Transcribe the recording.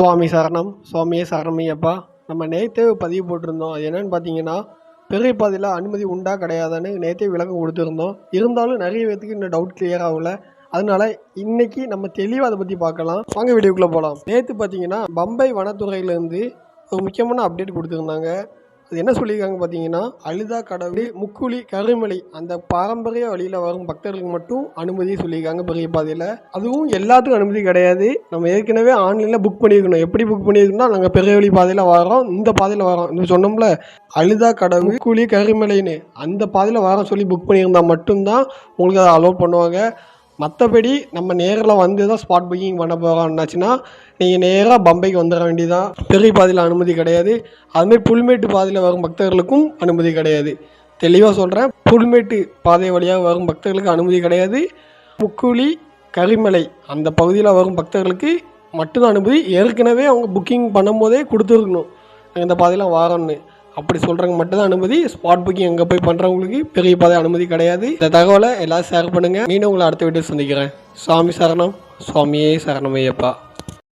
சுவாமி சரணம். சுவாமியே சரணமையப்பா நம்ம நேற்றே பதிவு போட்டிருந்தோம். அது என்னன்னு பார்த்தீங்கன்னா பெரிய பாதையில் அனுமதி உண்டா கிடையாதான்னு நேற்றே விளக்கம் கொடுத்துருந்தோம். இருந்தாலும் நிறைய பேர்த்துக்கு இன்னும் டவுட் கிளியர் ஆகல. அதனால இன்னைக்கு நம்ம தெளிவாக அதை பற்றி பார்க்கலாம். வாங்க வீடியோக்குள்ளே போகலாம் நேற்று பார்த்தீங்கன்னா பம்பை வனத்துறையிலேருந்து ஒரு முக்கியமான அப்டேட் கொடுத்துருந்தாங்க. அது என்ன சொல்லியிருக்காங்க பார்த்தீங்கன்னா அழுதா கடவுளே முக்குழி கருமலை அந்த பாரம்பரிய வழியில் வரும் பக்தர்களுக்கு மட்டும் அனுமதி சொல்லியிருக்காங்க பெரிய பாதையில். அதுவும் எல்லாத்துக்கும் அனுமதி கிடையாது. நம்ம ஏற்கனவே ஆன்லைனில் புக் பண்ணியிருக்கணும். எப்படி புக் பண்ணியிருக்கோம்னா நாங்கள் பெரிய வழி பாதையில் வரோம் இந்த பாதையில் வரோம் இந்த சொன்னோம்ல அழுதா கடவுள் முக்குழி கருமலைன்னு. அந்த பாதையில் வரோம் சொல்லி புக் பண்ணியிருந்தால் மட்டும்தான் உங்களுக்கு அதை அலோட் பண்ணுவாங்க. மற்றபடி நம்ம நேரில் வந்து தான் ஸ்பாட் புக்கிங் பண்ண போகிறோம்னாச்சுன்னா நீங்கள் நேராக பம்பைக்கு வந்துட வேண்டியதான் பெரிய பாதையில் அனுமதி கிடையாது. அதுமாதிரி புல்மேட்டு பாதையில் வரும் பக்தர்களுக்கும் அனுமதி கிடையாது. தெளிவாக சொல்கிறேன் புல்மேட்டு பாதை வழியாக வரும் பக்தர்களுக்கு அனுமதி கிடையாது. முக்குழி கரிமலை அந்த பகுதியில் வரும் பக்தர்களுக்கு மட்டும்தான் அனுமதி. ஏற்கனவே அவங்க புக்கிங் பண்ணும்போதே கொடுத்துருக்கணும். இந்த பாதையில் வாரோன்னு அப்படி சொல்கிறவங்க மட்டும்தான் அனுமதி. ஸ்பாட் புக்கிங் அங்கே போய் பண்ணுறவங்களுக்கு பெரிய பாதை அனுமதி கிடையாது. இந்த தகவலை எல்லாரும் ஷேர் பண்ணுங்கள் மீண்டும் உங்களை அடுத்த வீடியோ சந்திக்கிறேன். சுவாமி சரணம். சுவாமியே சரணமையப்பா